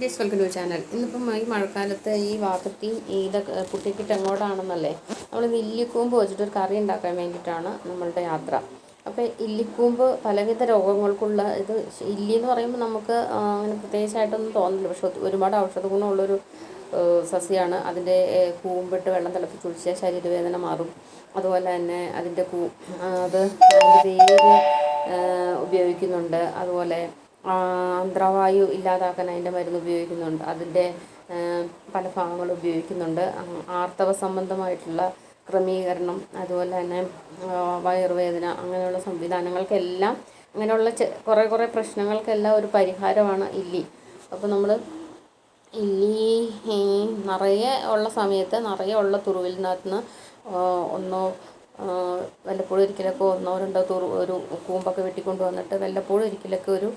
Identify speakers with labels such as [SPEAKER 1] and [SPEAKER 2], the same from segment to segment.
[SPEAKER 1] Dis welcome to channel ഇന്നിപ്പം ഈ മഴക്കാലത്ത് ഈ വാപ്പത്തിയും ഇതൊക്കെ കുട്ടിക്കിട്ട് എങ്ങോട്ടാണെന്നല്ലേ നമ്മൾ ഇല്ലിക്കൂമ്പ് വെച്ചിട്ട് ഒരു കറി ഉണ്ടാക്കാൻ വേണ്ടിയിട്ടാണ് നമ്മളുടെ യാത്ര. അപ്പോൾ ഇല്ലിക്കൂമ്പ് പലവിധ രോഗങ്ങൾക്കുള്ള ഇത് ഇല്ലി എന്ന് പറയുമ്പോൾ നമുക്ക് അങ്ങനെ പ്രത്യേകിച്ചായിട്ടൊന്നും തോന്നില്ല പക്ഷെ ഒരുപാട് ഔഷധ ഗുണമുള്ളൊരു സസ്യമാണ് അതിന്റെ കൂമ്പിട്ട് വെള്ളം തിളപ്പിച്ച് കുഴിച്ചാൽ ശരീരവേദന മാറും. അതുപോലെ തന്നെ അതിന്റെ കൂ അത് ഉപയോഗിക്കുന്നുണ്ട്. അതുപോലെ ആന്ധ്രാവായു ഇല്ലാതാക്കാൻ അതിന്റെ മരുന്ന് ഉപയോഗിക്കുന്നുണ്ട്. അതിന്റെ പല ഭാഗങ്ങൾ ഉപയോഗിക്കുന്നുണ്ട്. ആർത്തവ സംബന്ധമായിട്ടുള്ള ക്രമീകരണം അതുപോലെ തന്നെ വയറുവേദന അങ്ങനെയുള്ള സംവിധാനങ്ങൾക്കെല്ലാം അങ്ങനെയുള്ള കുറേ കുറേ പ്രശ്നങ്ങൾക്കെല്ലാം ഒരു പരിഹാരമാണ് ഇല്ലി. അപ്പോൾ നമ്മൾ ഇല്ലി നിറയെ ഉള്ള സമയത്ത് നിറയെ ഉള്ള തുറുവിലിനകത്ത് നിന്ന് ഒന്നോ വല്ലപ്പോഴും ഒരിക്കലൊക്കെ ഒന്നോ രണ്ടോ തുറു ഒരു കൂമ്പൊക്കെ വെട്ടിക്കൊണ്ട് വന്നിട്ട് വല്ലപ്പോഴും ഒരിക്കലൊക്കെ ഒരു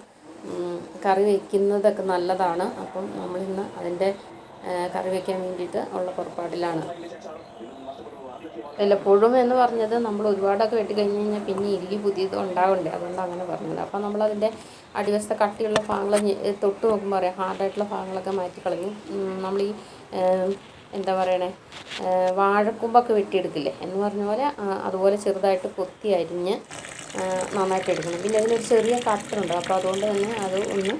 [SPEAKER 1] കറി വയ്ക്കുന്നതൊക്കെ നല്ലതാണ്. അപ്പം നമ്മളിന്ന് അതിന്റെ കറി വയ്ക്കാൻ വേണ്ടിയിട്ട് ഉള്ള പുറപ്പാടിലാണ്. വല്ലപ്പോഴും എന്ന് പറഞ്ഞത് നമ്മൾ ഒരുപാടൊക്കെ വെട്ടി കഴിഞ്ഞ് കഴിഞ്ഞാൽ പിന്നെ ഇല്ലി പുതിയത് ഉണ്ടാവണ്ടേ? അതുകൊണ്ട് അങ്ങനെ പറഞ്ഞത്. അപ്പം നമ്മളതിന്റെ അടിവശത്തെ കട്ടിയുള്ള ഭാഗങ്ങൾ തൊട്ട് നോക്കുമ്പോൾ പറയാം ഹാർഡായിട്ടുള്ള ഭാഗങ്ങളൊക്കെ മാറ്റി കളഞ്ഞു നമ്മൾ ഈ എന്താ പറയണേ? വാഴക്കുമ്പൊക്കെ വെട്ടിയെടുക്കില്ലേ? എന്ന് പറഞ്ഞ പോലെ അതുപോലെ ചെറുതായിട്ട് കൊത്തി അരിഞ്ഞ് നന്നായിട്ട് എടുക്കണം. പിന്നെ അതിനൊരു ചെറിയ കട്ടറുണ്ട് അപ്പോൾ അതുകൊണ്ട് തന്നെ അത് ഒന്ന്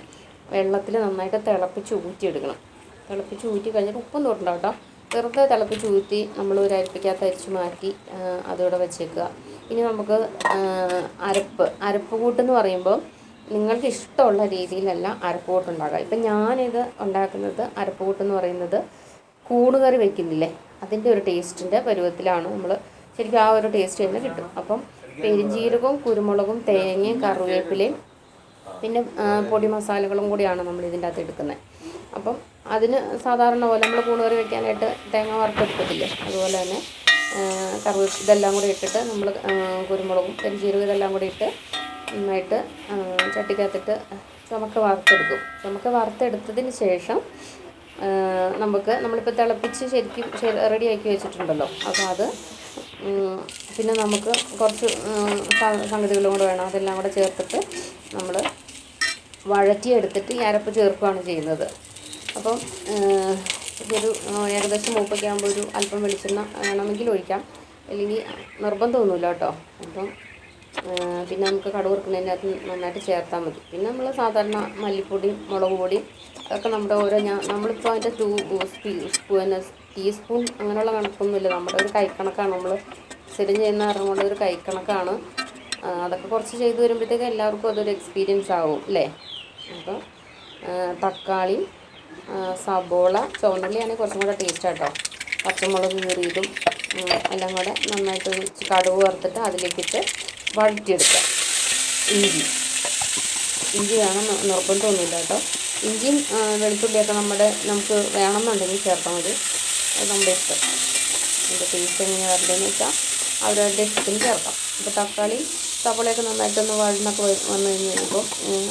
[SPEAKER 1] വെള്ളത്തിൽ നന്നായിട്ട് തിളപ്പിച്ച് ഊറ്റിയെടുക്കണം. തിളപ്പിച്ച് ഊറ്റി കഴിഞ്ഞിട്ട് ഉപ്പും തൊട്ടുണ്ടാവും കേട്ടോ. വെറുതെ തിളപ്പിച്ച് ഊറ്റി നമ്മൾ ഒരു അരിപ്പിക്കകത്ത് അരിച്ച് മാറ്റി അതിവിടെ വെച്ചേക്കുക. ഇനി നമുക്ക് അരപ്പ്. അരപ്പ് കൂട്ടെന്ന് പറയുമ്പോൾ നിങ്ങൾക്ക് ഇഷ്ടമുള്ള രീതിയിലല്ല അരപ്പ് കൂട്ടുണ്ടാക്കുക ഇപ്പം ഞാനിത് ഉണ്ടാക്കുന്നത് അരപ്പ് കൂട്ടെന്ന് പറയുന്നത് കൂണുകറി വെക്കുന്നില്ലേ അതിന്റെ ഒരു ടേസ്റ്റിന്റെ പരുവത്തിലാണ് നമ്മൾ ശരിക്കും ആ ഒരു ടേസ്റ്റ് തന്നെ കിട്ടും. അപ്പം പെരിഞ്ജീരകവും കുരുമുളകും തേങ്ങയും കറിവേപ്പിലയും പിന്നെ പൊടി മസാലകളും കൂടിയാണ് നമ്മൾ ഇതിന്റെ അകത്ത് എടുക്കുന്നത്. അപ്പം അതിന് സാധാരണ പോലെ നമ്മൾ കൂണുകറി വെക്കാനായിട്ട് തേങ്ങ വറുത്തെടുക്കത്തില്ലേ അതുപോലെ തന്നെ കറിവേപ്പ് ഇതെല്ലാം കൂടി ഇട്ടിട്ട് നമ്മൾ കുരുമുളകും പെരുംജീരകം ഇതെല്ലാം കൂടി ഇട്ട് നന്നായിട്ട് ചട്ടിക്കകത്തിട്ട് ചുമക്ക് വറുത്തെടുക്കും. ചുമക്ക് വറുത്തെടുത്തതിന് ശേഷം നമുക്ക് നമ്മളിപ്പോൾ തിളപ്പിച്ച് ശരിക്കും റെഡിയാക്കി വെച്ചിട്ടുണ്ടല്ലോ. അപ്പോൾ അത് പിന്നെ നമുക്ക് കുറച്ച് സംഗതികളും കൂടെ വേണം. അതെല്ലാം കൂടെ ചേർത്തിട്ട് നമ്മൾ വഴറ്റിയെടുത്തിട്ട് ഈ അരപ്പ് ചേർക്കുകയാണ് ചെയ്യുന്നത്. അപ്പം ഒരു ഏകദേശം മൂപ്പൊക്കെ ആകുമ്പോൾ ഒരു അല്പം വെളിച്ചെണ്ണ വേണമെങ്കിൽ ഒഴിക്കാം. അല്ലെങ്കിൽ നിർബന്ധമൊന്നുമില്ല കേട്ടോ. അപ്പം പിന്നെ നമുക്ക് കടുക് വറുക്കുന്നതിനകത്ത് നന്നായിട്ട് ചേർത്താൽ മതി. പിന്നെ നമ്മൾ സാധാരണ മല്ലിപ്പൊടിയും മുളക് പൊടിയും അതൊക്കെ നമ്മുടെ ഓരോ ഞാൻ നമ്മളിപ്പോൾ അതിന്റെ ടൂ പിന്നെ ടീസ്പൂൺ അങ്ങനെയുള്ള കണക്കൊന്നുമില്ല. നമ്മുടെ ഒരു കൈക്കണക്കാണ്. നമ്മൾ സ്ഥിരം ചെയ്യുന്ന കാരണം ഒരു കൈക്കണക്കാണ്. കണക്കാണ് അതൊക്കെ കുറച്ച് ചെയ്ത് വരുമ്പോഴത്തേക്ക് എല്ലാവർക്കും അതൊരു എക്സ്പീരിയൻസ് ആവും അല്ലേ? അപ്പോൾ തക്കാളി സബോള ചുവന്നുള്ളിയാണെങ്കിൽ കുറച്ചും കൂടെ ടേസ്റ്റ് ആട്ടോ. പച്ചമുളക് കീറിയതും എല്ലാം കൂടെ നന്നായിട്ട് കടുവ് വറുത്തിട്ട് അതിലേക്കിട്ട് വഴറ്റിയെടുക്കുക ഇഞ്ചി. ഇഞ്ചി വേണം ന്ന് നിർബന്ധമൊന്നുമില്ല കേട്ടോ. ഇഞ്ചിയും വെളുത്തുള്ളിയൊക്കെ നമ്മുടെ നമുക്ക് വേണമെന്നുണ്ടെങ്കിൽ ചേർത്താൽ മതി. നമ്മുടെ ഇഷ്ടം അതിന്റെ ടേസ്റ്റ് എങ്ങനെയാണ് വരേണ്ടതെന്ന് വെച്ചാൽ അവരവരുടെ ഇഷ്ടത്തിന് ചേർക്കാം. അപ്പോൾ തക്കാളി സവോളയൊക്കെ നന്നായിട്ടൊന്ന് വഴന്നൊക്കെ വന്നു കഴിഞ്ഞ് കഴിയുമ്പോൾ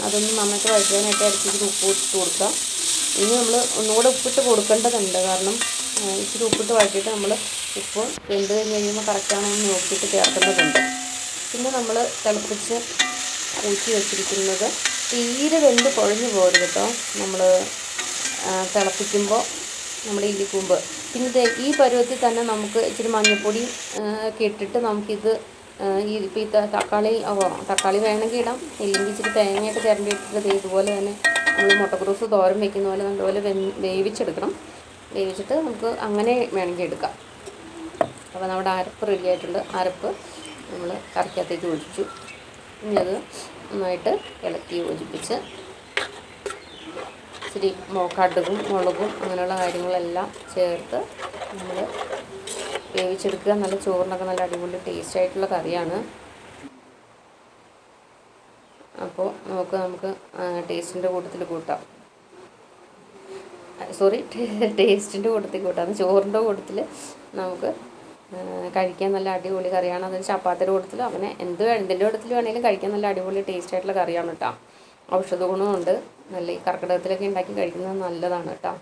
[SPEAKER 1] അതൊന്ന് നന്നായിട്ട് വഴറ്റാനായിട്ട് ഇടയ്ക്ക് ഉപ്പ് ഇട്ട് കൊടുക്കുക. ഇനി നമ്മൾ ഒന്നുകൂടെ ഉപ്പിട്ട് കൊടുക്കേണ്ടതുണ്ട്. കാരണം ഇച്ചിരി ഉപ്പിട്ട് വഴറ്റിയിട്ട് നമ്മൾ ഉപ്പ് വെന്ത് കഴിഞ്ഞ് കഴിയുമ്പോൾ കറക്റ്റാണോ എന്ന് നോക്കിയിട്ട് ചേർക്കേണ്ടതുണ്ട്. പിന്നെ നമ്മൾ തിളപ്പിച്ച് ഊറ്റി വെച്ചിരിക്കുന്നത് തീരെ വെന്ത് കുഴഞ്ഞു പോകരുത് കേട്ടോ. നമ്മൾ തിളപ്പിക്കുമ്പോൾ നമ്മുടെ ഇല്ലിക്കൂമ്പ്. പിന്നെ ഈ പരുവത്തിൽ തന്നെ നമുക്ക് ഇച്ചിരി മഞ്ഞൾപ്പൊടി കെട്ടിട്ട് നമുക്കിത് ഈ ഇപ്പോൾ ഈ തക്കാളി തക്കാളി വേണമെങ്കിൽ ഇടാം. ഇല്ലെങ്കിൽ ഇച്ചിരി തേങ്ങയൊക്കെ ചിരണ്ടി ഇട്ടിട്ട് ഇതുപോലെ തന്നെ നമ്മൾ മുട്ടക്രൂസ് തോരൻ വെക്കുന്ന പോലെ നല്ലപോലെ വേവിച്ചെടുക്കണം. വേവിച്ചിട്ട് നമുക്ക് അങ്ങനെ വേണമെങ്കിൽ എടുക്കാം. അപ്പോൾ നമ്മുടെ അരപ്പ് റെഡി ആയിട്ടുണ്ട്. അരപ്പ് നമ്മൾ കറിക്കകത്തേക്ക് ഒഴിച്ചു. ഇനി അത് നന്നായിട്ട് ഇളക്കി യോജിപ്പിച്ച് ഇച്ചിരി കടുകും മുളകും അങ്ങനെയുള്ള കാര്യങ്ങളെല്ലാം ചേർത്ത് നമ്മൾ വേവിച്ചെടുക്കുക. നല്ല ചോറിനൊക്കെ നല്ല അടിപൊളി ടേസ്റ്റ് ആയിട്ടുള്ള കറിയാണ്. അപ്പോൾ നമുക്ക് നമുക്ക് ടേസ്റ്റിന്റെ കൂട്ടത്തിൽ കൂട്ടാം. സോറി ടേസ്റ്റിന്റെ കൂട്ടത്തിൽ കൂട്ടാം. ചോറിന്റെ കൂട്ടത്തിൽ നമുക്ക് കഴിക്കാൻ നല്ല അടിപൊളി കറിയാണ്. അതിന് ചപ്പാത്തിയുടെ കൂട്ടത്തിൽ അങ്ങനെ എന്ത് എന്തിന്റെ കൂട്ടത്തിൽ വേണമെങ്കിലും കഴിക്കാൻ നല്ല അടിപൊളി ടേസ്റ്റ് ആയിട്ടുള്ള കറിയാണ് കേട്ടോ ഔഷധ ഗുണമുണ്ട് നല്ല ഈ കർക്കിടകത്തിലൊക്കെ ഉണ്ടാക്കി കഴിക്കുന്നത് നല്ലതാണ് കേട്ടോ.